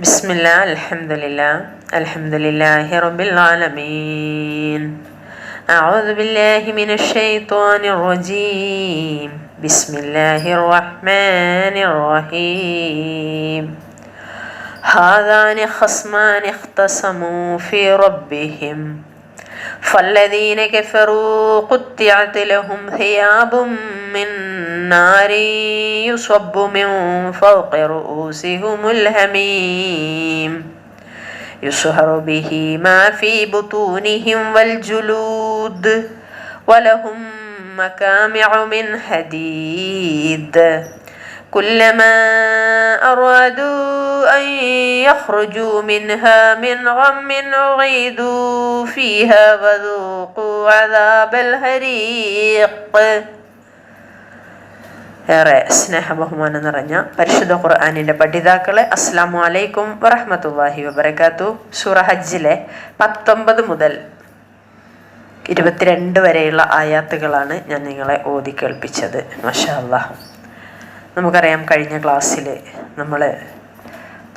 بسم الله الحمد لله. الحمد لله رب العالمين. أعوذ بالله من الشيطان الرجيم. بسم الله الرحمن الرحيم. هذان خصمان اختصموا في ربهم. فالذين كفروا قطعت لهم ثياب من نار يصب من فوق رؤوسهم الهميم. يصهر به ما في بطونهم والجلود ولهم مكامع من حديد. كلما أرادوا أن يخرجوا منها من غم أعيدوا فيها وذوقوا عذاب الحريق ഏറെ സ്നേഹബഹുമാനം നിറഞ്ഞ പരിശുദ്ധ ഖുർആാനിന്റെ പഠിതാക്കളെ അസ്സാം വലൈക്കും വറഹമത്തല്ലാഹി വബർക്കാത്തു സൂറ ഹജ്ജിലെ പത്തൊമ്പത് മുതൽ ഇരുപത്തിരണ്ട് വരെയുള്ള ആയാത്തുകളാണ് ഞാൻ നിങ്ങളെ ഓതി കേൾപ്പിച്ചത്. മഷാല്ല നമുക്കറിയാം കഴിഞ്ഞ ക്ലാസ്സിൽ നമ്മൾ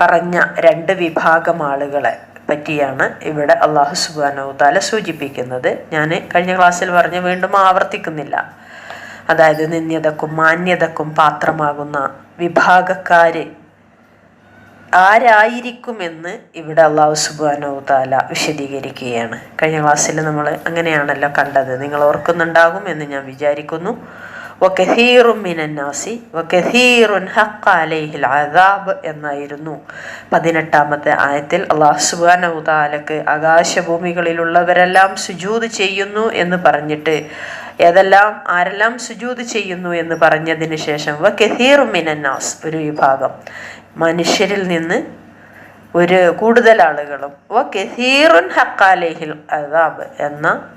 പറഞ്ഞ രണ്ട് വിഭാഗം ആളുകളെ പറ്റിയാണ് ഇവിടെ അള്ളാഹു സുബാനോ താല സൂചിപ്പിക്കുന്നത്. ഞാൻ കഴിഞ്ഞ ക്ലാസ്സിൽ പറഞ്ഞ് വീണ്ടും ആവർത്തിക്കുന്നില്ല. അതായത് നിന്ദ്യതക്കും മാന്യതക്കും പാത്രമാകുന്ന വിഭാഗക്കാര് ആരായിരിക്കുമെന്ന് ഇവിടെ അള്ളാഹു സുബാനോ താല വിശദീകരിക്കുകയാണ്. കഴിഞ്ഞ ക്ലാസ്സിൽ നമ്മൾ അങ്ങനെയാണല്ലോ കണ്ടത്. നിങ്ങൾ ഓർക്കുന്നുണ്ടാകും എന്ന് ഞാൻ വിചാരിക്കുന്നു. മിനന്നാസി അലൈഹിൽ എന്നായിരുന്നു പതിനെട്ടാമത്തെ ആയത്തിൽ. അള്ളാഹു താലക്ക് ആകാശഭൂമികളിലുള്ളവരെല്ലാം സുജൂത് ചെയ്യുന്നു എന്ന് പറഞ്ഞിട്ട് ഏതെല്ലാം ആരെല്ലാം സുജൂത് ചെയ്യുന്നു എന്ന് പറഞ്ഞതിന് ശേഷം വക്കഹീറും മിനന്നാസ് ഒരു വിഭാഗം. മനുഷ്യരിൽ നിന്ന് ഒരു കൂടുതൽ ആളുകളും വ കെഹീറുൻ ഹക്കാലേഹിൽ അതാബ് എന്ന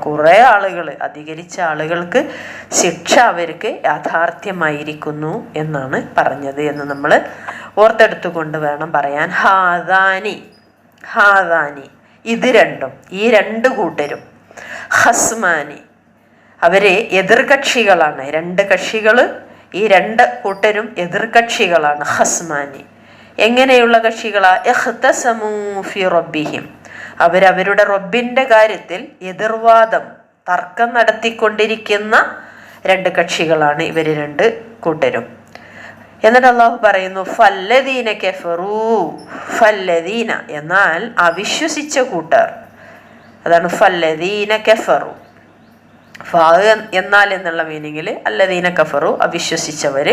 കുറേ ആളുകൾ അധികരിച്ച ആളുകൾക്ക് ശിക്ഷ അവർക്ക് യാഥാർത്ഥ്യമായിരിക്കുന്നു എന്നാണ് പറഞ്ഞത് എന്ന് നമ്മൾ ഓർത്തെടുത്തുകൊണ്ട് വേണം പറയാൻ. ഹാദാനി ഹാദാനി ഇത് രണ്ടും ഈ രണ്ട് കൂട്ടരും ഹസ്മാനി അവർ എതിർകക്ഷികളാണ്. രണ്ട് കക്ഷികൾ ഈ രണ്ട് കൂട്ടരും എതിർകക്ഷികളാണ് ഹസ്മാനി എങ്ങനെയുള്ള കക്ഷികളാ? അവരവരുടെ റബ്ബിന്റെ കാര്യത്തിൽ എതിർവാദം തർക്കം നടത്തിക്കൊണ്ടിരിക്കുന്ന രണ്ട് കക്ഷികളാണ് ഇവർ രണ്ട് കൂട്ടരും. എന്നിട്ട് അള്ളാഹു പറയുന്നു ഫല്ലദീന കെഫറൂ ഫല്ലദീന. എന്നാൽ അവിശ്വസിച്ച കൂട്ടർ അതാണ് ഫല്ലദീന കെഫറു. ഫാഗ് എന്നാൽ എന്നുള്ള മീനിങ്ങിൽ അല്ലദീന കഫറു അവിശ്വസിച്ചവർ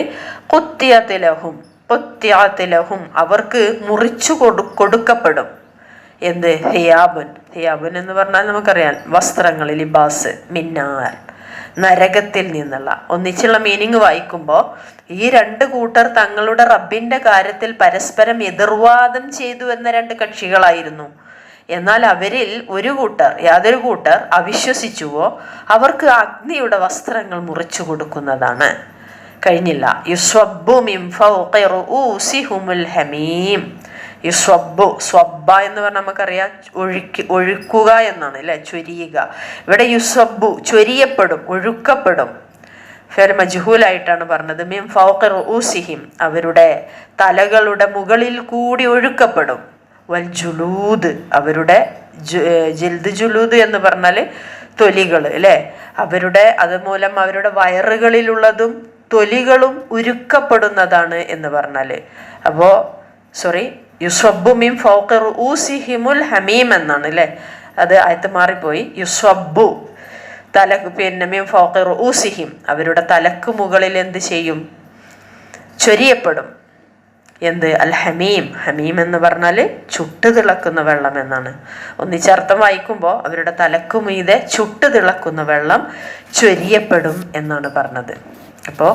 കുത്തിയത്തിലഹും കുത്തിയാത്തിലഹും അവർക്ക് മുറിച്ചു കൊടു കൊടുക്കപ്പെടും. എന്ത്? ഹിയാബുൻ. ഹിയാബുൻ എന്ന് പറഞ്ഞാൽ നമുക്കറിയാം വസ്ത്രങ്ങൾ ലിബാസ് മിന്നാർ നരകത്തിൽ നിന്നുള്ള. ഒന്നിച്ചുള്ള മീനിങ് വായിക്കുമ്പോൾ ഈ രണ്ട് കൂട്ടർ തങ്ങളുടെ റബ്ബിന്റെ കാര്യത്തിൽ പരസ്പരം എതിർവാദം ചെയ്തു എന്ന രണ്ട് കക്ഷികളായിരുന്നു. എന്നാൽ അവരിൽ ഒരു കൂട്ടർ യാതൊരു കൂട്ടർ അവിശ്വസിച്ചുവോ അവർക്ക് അഗ്നിയുടെ വസ്ത്രങ്ങൾ മുറിച്ചു കൊടുക്കുന്നതാണ്. കഴിഞ്ഞില്ല. ഹമീം. യുസ്വബ്ബു സ്വബ്ബ എന്ന് പറഞ്ഞാൽ നമുക്കറിയാം ഒഴുക്കി ഒഴുക്കുക എന്നാണ് അല്ലെ? ചൊരിയുക. ഇവിടെ യുസ്വബ്ബു ചൊരിയപ്പെടും ഒഴുക്കപ്പെടും. ഫേർ മജ്ഹൂലായിട്ടാണ് പറഞ്ഞത്. മിം ഫൗഖി ഊസിഹിം അവരുടെ തലകളുടെ മുകളിൽ കൂടി ഒഴുക്കപ്പെടും. വൽ ജുലൂദ് അവരുടെ ജിൽദ് ജുലൂദ് എന്ന് പറഞ്ഞാൽ തൊലികൾ അല്ലേ? അവരുടെ അതുമൂലം അവരുടെ വയറുകളിലുള്ളതും തൊലികളും ഉരുക്കപ്പെടുന്നതാണ് എന്ന് പറഞ്ഞാൽ അപ്പോൾ സോറി യുസ്വബു ഫോക്കർ ഊ സിഹിമുൽ ഹമീം എന്നാണ് അല്ലേ? അത് ആയത്ത് മാറിപ്പോയി. യുസ്വബു തല പിന്നെ മിൻ ഫോക്കർ ഊസിഹിം അവരുടെ തലക്ക് മുകളിൽ എന്ത് ചെയ്യും? ചൊരിയപ്പെടും. എന്ത് അൽ ഹമീം ഹമീം എന്ന് പറഞ്ഞാൽ ചുട്ട് തിളക്കുന്ന വെള്ളം എന്നാണ് ഒന്നിച്ചർത്ഥം വായിക്കുമ്പോൾ അവരുടെ തലക്കു മീതെ ചുട്ട് തിളക്കുന്ന വെള്ളം ചൊരിയപ്പെടും എന്നാണ് പറഞ്ഞത് അപ്പോൾ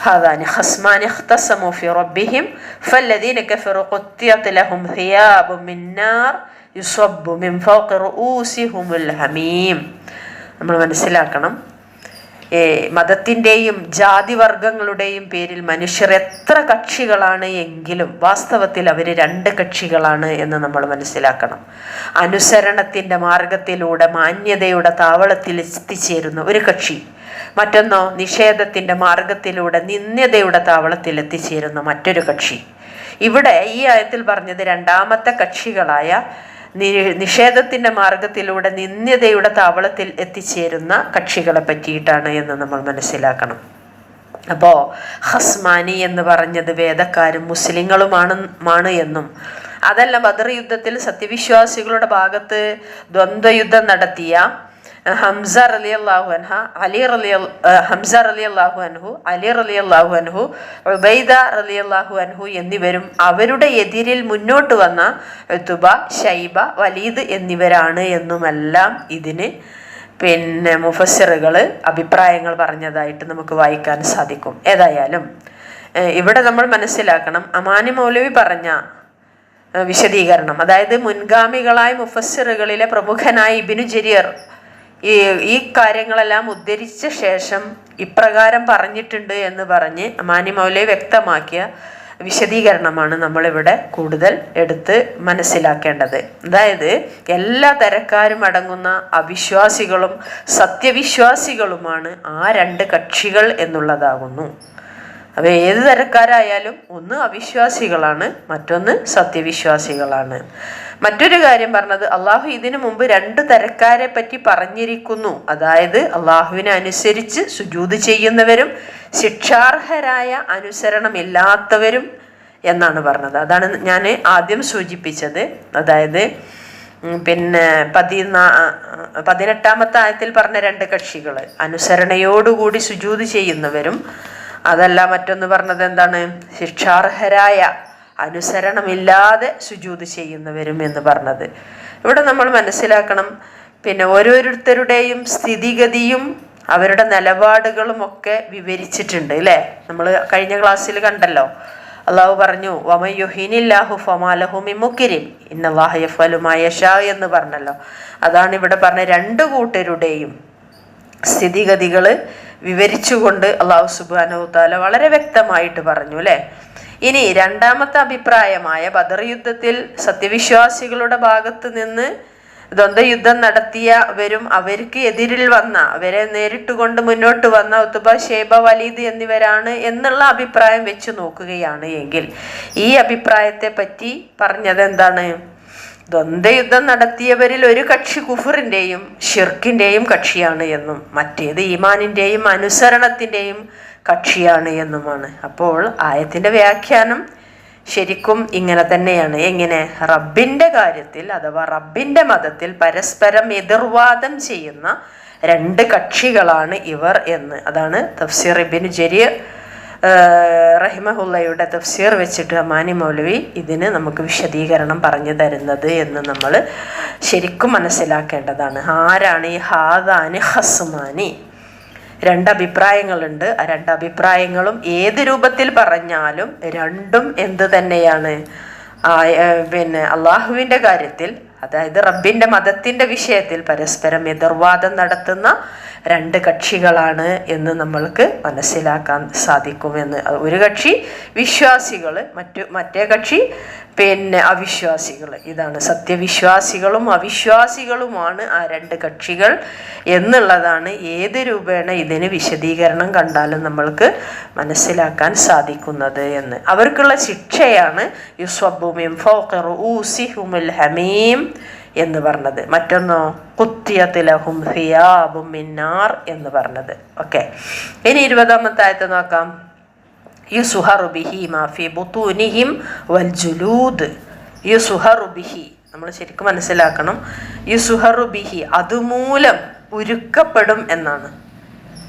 هذان خصمان اختصموا في ربهم فالذين كفروا قطعت لهم ثياب من نار يصب من فوق رؤوسهم الحميم നമ്മൾ മനസ്സിലാക്കണം മതത്തിന്റെയും ജാതിവർഗങ്ങളുടെയും പേരിൽ മനുഷ്യർ എത്ര കക്ഷികളാണ് എങ്കിലും വാസ്തവത്തിൽ അവർ രണ്ട് കക്ഷികളാണ് എന്ന് നമ്മൾ മനസ്സിലാക്കണം. അനുസരണത്തിന്റെ മാർഗത്തിലൂടെ മാന്യതയുടെ താവളത്തിൽ എത്തിച്ചേരുന്ന ഒരു കക്ഷി. മറ്റൊന്നോ നിഷേധത്തിന്റെ മാർഗത്തിലൂടെ നിന്ദ്യതയുടെ താവളത്തിൽ എത്തിച്ചേരുന്ന മറ്റൊരു കക്ഷി. ഇവിടെ ഈ ആയത്തിൽ പറഞ്ഞത് രണ്ടാമത്തെ കക്ഷികളായ നി- നിഷേധത്തിന്റെ മാർഗത്തിലൂടെ നിന്ദ്യതയുടെ താവളത്തിൽ എത്തിച്ചേരുന്ന കക്ഷികളെ പറ്റിയിട്ടാണ് എന്ന് നമ്മൾ മനസ്സിലാക്കണം. അപ്പോൾ ഹസ്മാനി എന്ന് പറഞ്ഞത് വേദക്കാരും മുസ്ലിങ്ങളുമാണ് മാണ് എന്നും. അതല്ല ബദർ യുദ്ധത്തിൽ സത്യവിശ്വാസികളുടെ ഭാഗത്ത് ദ്വന്ദ്വയുദ്ധം നടത്തിയ ഹംസ റലി അള്ളാഹു അൻഹ അലി റലി ഹംസ അള്ളാഹു അൻഹു അലി അള്ളാഹു അൻഹു ഉബൈദ റലി അള്ളാഹു അൻഹു എന്നിവരും അവരുടെ എതിരിൽ മുന്നോട്ട് വന്ന തുബ ഷൈബ വലീദ് എന്നിവരാണ് എന്നുമെല്ലാം ഇതിന് പിന്നെ മുഫസ്സിറുകൾ അഭിപ്രായങ്ങൾ പറഞ്ഞതായിട്ട് നമുക്ക് വായിക്കാൻ സാധിക്കും. ഏതായാലും ഇവിടെ നമ്മൾ മനസ്സിലാക്കണം അമാനി മൗലവി പറഞ്ഞ വിശദീകരണം. അതായത് മുൻഗാമികളായ മുഫസ്സിറുകളിലെ പ്രമുഖനായ ഇബിനു ജരിയർ ഈ ഈ കാര്യങ്ങളെല്ലാം ഉദ്ധരിച്ച ശേഷം ഇപ്രകാരം പറഞ്ഞിട്ടുണ്ട് എന്ന് പറഞ്ഞ് മാനി മൗലവി വ്യക്തമാക്കിയ വിശദീകരണമാണ് നമ്മളിവിടെ കൂടുതൽ എടുത്ത് മനസ്സിലാക്കേണ്ടത്. അതായത് എല്ലാ തരക്കാരും അടങ്ങുന്ന അവിശ്വാസികളും സത്യവിശ്വാസികളുമാണ് ആ രണ്ട് കക്ഷികൾ എന്നുള്ളതാകുന്നു. അപ്പോൾ ഏത് തരക്കാരായാലും ഒന്ന് അവിശ്വാസികളാണ് മറ്റൊന്ന് സത്യവിശ്വാസികളാണ്. മറ്റൊരു കാര്യം പറഞ്ഞത് അള്ളാഹു ഇതിനു മുമ്പ് രണ്ട് തരക്കാരെ പറ്റി പറഞ്ഞിരിക്കുന്നു. അതായത് അള്ളാഹുവിനെ അനുസരിച്ച് സുജൂത് ചെയ്യുന്നവരും ശിക്ഷാർഹരായ അനുസരണമില്ലാത്തവരും എന്നാണ് പറഞ്ഞത്. അതാണ് ഞാൻ ആദ്യം സൂചിപ്പിച്ചത്. അതായത് പിന്നെ പതിനാ പതിനെട്ടാമത്തെ ആയത്തിൽ പറഞ്ഞ രണ്ട് കക്ഷികൾ അനുസരണയോടുകൂടി സുജൂത് ചെയ്യുന്നവരും അതല്ല മറ്റൊന്ന് പറഞ്ഞത് എന്താണ്? ശിക്ഷാർഹരായ അനുസരണമില്ലാതെ സുജൂത് ചെയ്യുന്നവരും എന്ന് പറഞ്ഞത്. ഇവിടെ നമ്മൾ മനസ്സിലാക്കണം പിന്നെ ഓരോരുത്തരുടെയും സ്ഥിതിഗതിയും അവരുടെ നിലപാടുകളും ഒക്കെ വിവരിച്ചിട്ടുണ്ട് അല്ലേ നമ്മൾ കഴിഞ്ഞ ക്ലാസ്സിൽ കണ്ടല്ലോ. അള്ളാഹു പറഞ്ഞു വമയുഹിനില്ലാഹു ഫമാലഹു മുക്കിരിം ഇന്നല്ലാഹ യഫലുമായ ഷാ എന്ന് പറഞ്ഞല്ലോ. അതാണ് ഇവിടെ പറഞ്ഞ രണ്ട് കൂട്ടരുടെയും സ്ഥിതിഗതികൾ വിവരിച്ചുകൊണ്ട് അള്ളാഹു സുബാനു താല വളരെ വ്യക്തമായിട്ട് പറഞ്ഞു അല്ലേ ഇനി രണ്ടാമത്തെ അഭിപ്രായമായ ബദർ യുദ്ധത്തിൽ സത്യവിശ്വാസികളുടെ ഭാഗത്ത് നിന്ന് ദ്വന്ദ്വയുദ്ധം നടത്തിയവരും അവർക്ക് എതിരിൽ വന്ന അവരെ നേരിട്ട് കൊണ്ട് മുന്നോട്ട് വന്ന ഉത്തുബ ഷേബ വലീദ് എന്നിവരാണ് എന്നുള്ള അഭിപ്രായം വെച്ച് നോക്കുകയാണ് എങ്കിൽ ഈ അഭിപ്രായത്തെ പറ്റി പറഞ്ഞത് എന്താണ് ദ്വന്ദ്വയുദ്ധം നടത്തിയവരിൽ ഒരു കക്ഷി കുഫറിന്റെയും ഷിർക്കിന്റെയും കക്ഷിയാണ് എന്നും മറ്റേത് ഈമാനിന്റെയും അനുസരണത്തിന്റെയും കക്ഷിയാണ് എന്നുമാണ്. അപ്പോൾ ആയത്തിന്റെ വ്യാഖ്യാനം ശരിക്കും ഇങ്ങനെ തന്നെയാണ്. എങ്ങനെ? റബ്ബിന്റെ കാര്യത്തിൽ അഥവാ റബ്ബിന്റെ മതത്തിൽ പരസ്പരം എതിർവാദം ചെയ്യുന്ന രണ്ട് കക്ഷികളാണ് ഇവർ എന്ന്. അതാണ് തഫ്സീർ ഇബിൻ ജരീർ റഹിമഹുല്ലയുടെ തഫ്സീർ വെച്ചിട്ട് അമാനി മൗലവി ഇതിന് നമുക്ക് വിശദീകരണം പറഞ്ഞു തരുന്നത് എന്ന് നമ്മൾ ശരിക്കും മനസ്സിലാക്കേണ്ടതാണ്. ആരാണ് ഈ ഹാദാന് ഹസ്മാനി? രണ്ട് അഭിപ്രായങ്ങളുണ്ട് ആ രണ്ടഭിപ്രായങ്ങളും ഏത് രൂപത്തിൽ പറഞ്ഞാലും രണ്ടും എന്ത് തന്നെയാണ്? പിന്നെ അള്ളാഹുവിന്റെ കാര്യത്തിൽ അതായത് റബ്ബിന്റെ മതത്തിന്റെ വിഷയത്തിൽ പരസ്പരം എതിർവാദം നടത്തുന്ന രണ്ട് കക്ഷികളാണ് എന്ന് നമ്മൾക്ക് മനസ്സിലാക്കാൻ സാധിക്കുമെന്ന്. ഒരു കക്ഷി വിശ്വാസികൾ മറ്റു മറ്റേ കക്ഷി പിന്നെ അവിശ്വാസികൾ. ഇതാണ് സത്യവിശ്വാസികളും അവിശ്വാസികളുമാണ് ആ രണ്ട് കക്ഷികൾ എന്നുള്ളതാണ് ഏത് രൂപേണ ഇതിന് വിശദീകരണം കണ്ടാലും നമ്മൾക്ക് മനസ്സിലാക്കാൻ സാധിക്കുന്നത് എന്ന്. അവർക്കുള്ള ശിക്ഷയാണ് യുസ്വബുമിം ഫോക്കർ ഊസിഹുമുൽ ഹമീം. എന്ന് പറഞ്ഞത്. മറ്റൊന്നോ കുത്തിയത്തിലഹും ഹിയാബും മിന്നാർ എന്ന് പറഞ്ഞത്. ഓക്കെ. ഇനി ഇരുപതാമത്തെ ആയത്ത് നോക്കാം. യുസുഹറു ബിഹി മാഫി ബുത്തൂനിഹിം വൽ ജുലൂദ്. യുസുഹറു ബിഹി. നമ്മൾ ശരിക്കും മനസ്സിലാക്കണം. യുസുഹറു ബിഹി അതുമൂലം ഉരുക്കപ്പെടും എന്നാണ്.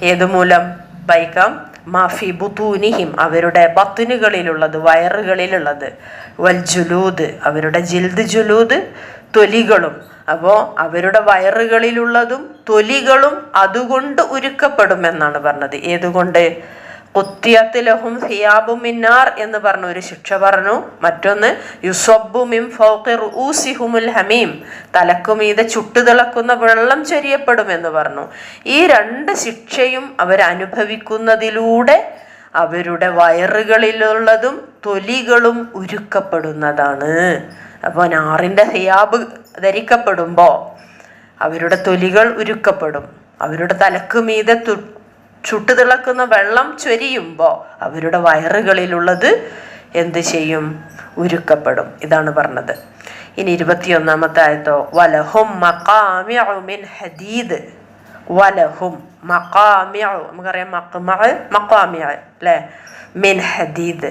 ഏതുമൂലം ബൈക്കാം മാഫി ബുത്തൂനിഹിം അവരുടെ ബത്തുനുകളിലുള്ളത് വയറുകളിലുള്ളത്. വൽ ജുലൂദ് അവരുടെ ജിൽദ് ജുലൂദ് തൊലികളും. അപ്പോൾ അവരുടെ വയറുകളിലുള്ളതും തൊലികളും അതുകൊണ്ട് ഉരുക്കപ്പെടുമെന്നാണ് പറഞ്ഞത്. ഏതുകൊണ്ട്? കുത്തിയത്തിലഹും ഹിയാബു മിന്നാർ എന്ന് പറഞ്ഞ ഒരു ശിക്ഷ പറഞ്ഞു. മറ്റൊന്ന് യുസബു മിം ഫൗഖി റൂസിഹുമുൽ ഹമീം. തലക്കുമീതെ ചുട്ടുതിളക്കുന്ന വെള്ളം ചൊരിയപ്പെടുമെന്ന് പറഞ്ഞു. ഈ രണ്ട് ശിക്ഷയും അവരനുഭവിക്കുന്നതിലൂടെ അവരുടെ വയറുകളിലുള്ളതും തൊലികളും ഉരുക്കപ്പെടുന്നതാണ്. അപ്പോൾ നാറിന്റെ ഹിയാബ് ധരിക്കപ്പെടുമ്പോൾ അവരുടെ തൊലികൾ ഉരുക്കപ്പെടും. അവരുടെ തലക്ക് മീതെ തു ചുട്ടുതിളക്കുന്ന വെള്ളം ചൊരിയുമ്പോൾ അവരുടെ വയറുകളിലുള്ളത് എന്ത് ചെയ്യും? ഉരുക്കപ്പെടും. ഇതാണ് പറഞ്ഞത്. ഇനി ഇരുപത്തിയൊന്നാമത്തെ ആയത്തോ വലഹും ഹദീദ്. വലഹും മഖാമിഉ. നമുക്കറിയാം മഖ്മഅ മഖാമിഅ അല്ലേ മിൻ ഹദീദ്.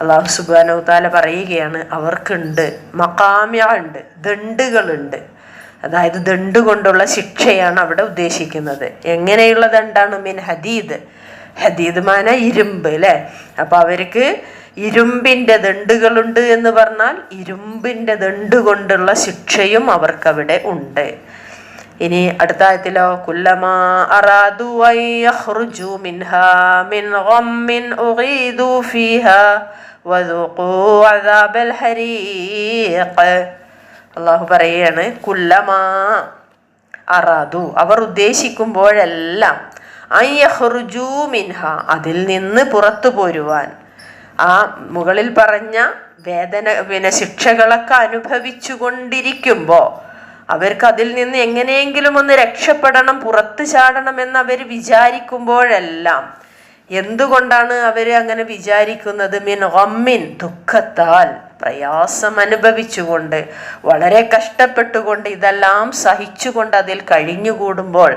അള്ളാഹു സുബ്ഹാനഹു തആല പറയുകയാണ് അവർക്കുണ്ട് മഖാമിഅ ഉണ്ട് ദണ്ടുകളുണ്ട് അതായത് ദണ്ട് കൊണ്ടുള്ള ശിക്ഷയാണ് അവിടെ ഉദ്ദേശിക്കുന്നത്. എങ്ങനെയുള്ള ദണ്ടാണ് മിൻ ഹദീദ്? ഹദീദ് മാന ഇരുമ്പ് അല്ലേ അപ്പൊ അവർക്ക് ഇരുമ്പിന്റെ ദണ്ടുകളുണ്ട് എന്ന് പറഞ്ഞാൽ ഇരുമ്പിന്റെ ദണ്ട് കൊണ്ടുള്ള ശിക്ഷയും അവർക്കവിടെ ഉണ്ട്. ഇനി അടുത്ത ആയത്തിലോ കുല്ലമാ അറാദു മിൻഹാ മിൻ ഉഗീദു അദാബൽ ഹരീഖ്. അള്ളാഹു പറയാണ് കുല്ലമാ അറാദു. അവർ ഉദ്ദേശിക്കുമ്പോഴെല്ലാം മിൻഹ അതിൽ നിന്ന് പുറത്തു പോരുവാൻ. ആ മുകളിൽ പറഞ്ഞ വേദന പിന്നെ ശിക്ഷകളൊക്കെ അനുഭവിച്ചു കൊണ്ടിരിക്കുമ്പോൾ അവർക്ക് അതിൽ നിന്ന് എങ്ങനെയെങ്കിലും ഒന്ന് രക്ഷപ്പെടണം പുറത്തു ചാടണം എന്ന് അവർ വിചാരിക്കുമ്പോഴെല്ലാം എന്തുകൊണ്ടാണ് അവർ അങ്ങനെ വിചാരിക്കുന്നത്? മിൻ ഒമ്മിൻ ദുഃഖത്താൽ പ്രയാസം അനുഭവിച്ചുകൊണ്ട് വളരെ കഷ്ടപ്പെട്ടുകൊണ്ട് ഇതെല്ലാം സഹിച്ചുകൊണ്ട് അതിൽ കഴിഞ്ഞുകൂടുമ്പോൾ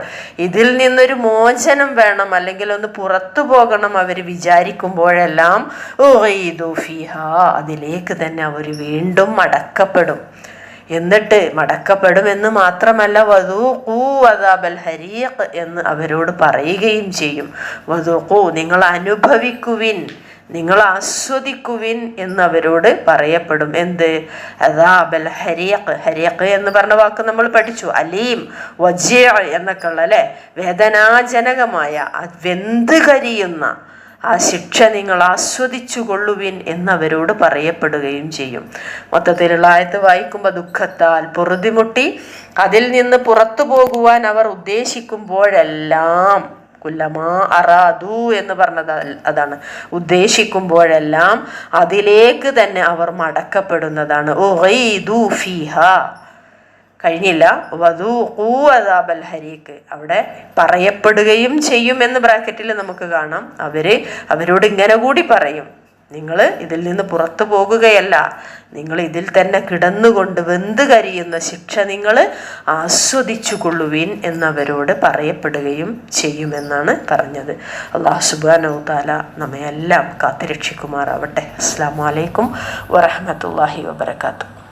ഇതിൽ നിന്നൊരു മോചനം വേണം അല്ലെങ്കിൽ ഒന്ന് പുറത്തു പോകണം അവർ വിചാരിക്കുമ്പോഴെല്ലാം ഉഗീദു ഫിഹ അതിലേക്ക് തന്നെ അവർ വീണ്ടും മടക്കപ്പെടും. എന്നിട്ട് മടക്കപ്പെടുമെന്ന് മാത്രമല്ല വധൂഖൂ അദാബൽ ഹരീഖ് എന്ന് അവരോട് പറയുകയും ചെയ്യും. വധൂഖൂ നിങ്ങൾ അനുഭവിക്കുവിൻ നിങ്ങൾ ആസ്വദിക്കുവിൻ എന്ന് അവരോട് പറയപ്പെടും. എന്ത്? അദാബൽ ഹരീഖ് ഹരീഖ് എന്ന് പറഞ്ഞ വാക്ക് നമ്മൾ പഠിച്ചു. അലീം വജിയ എന്നൊക്കെ ഉള്ള അല്ലെ? വേദനാജനകമായ വെന്ത് കരിയുന്ന ആ ശിക്ഷ നിങ്ങൾ ആസ്വദിച്ചു കൊള്ളുവിൻ എന്നവരോട് പറയപ്പെടുകയും ചെയ്യും. മൊത്തത്തിലുള്ള ആയത്ത് വായിക്കുമ്പോൾ ദുഃഖത്താൽ പൊറുതിമുട്ടി അതിൽ നിന്ന് പുറത്തു പോകുവാൻ അവർ ഉദ്ദേശിക്കുമ്പോഴെല്ലാം കുല്ലമാ അറാദു എന്ന് പറഞ്ഞത് അതാണ്. ഉദ്ദേശിക്കുമ്പോഴെല്ലാം അതിലേക്ക് തന്നെ അവർ മടക്കപ്പെടുന്നതാണ്. ഓ ഫീഹ. കഴിഞ്ഞില്ല. വധു അദാബൽ ഹരീക്ക് അവിടെ പറയപ്പെടുകയും ചെയ്യും എന്ന് ബ്രാക്കറ്റിൽ നമുക്ക് കാണാം. അവർ അവരോട് ഇങ്ങനെ കൂടി പറയും. നിങ്ങൾ ഇതിൽ നിന്ന് പുറത്തു പോകുകയല്ല. നിങ്ങൾ ഇതിൽ തന്നെ കിടന്നുകൊണ്ട് വെന്ത് കരിയുന്ന ശിക്ഷ നിങ്ങൾ ആസ്വദിച്ചു കൊള്ളുവിൻ എന്നവരോട് പറയപ്പെടുകയും ചെയ്യുമെന്നാണ് പറഞ്ഞത്. അള്ളാഹു സുബാനോ താല നമ്മയെല്ലാം കാത്തുരക്ഷിക്കുമാറാവട്ടെ. അസ്സാം വലൈക്കും വറഹമത്തല്ലാഹി വബർക്കാത്തു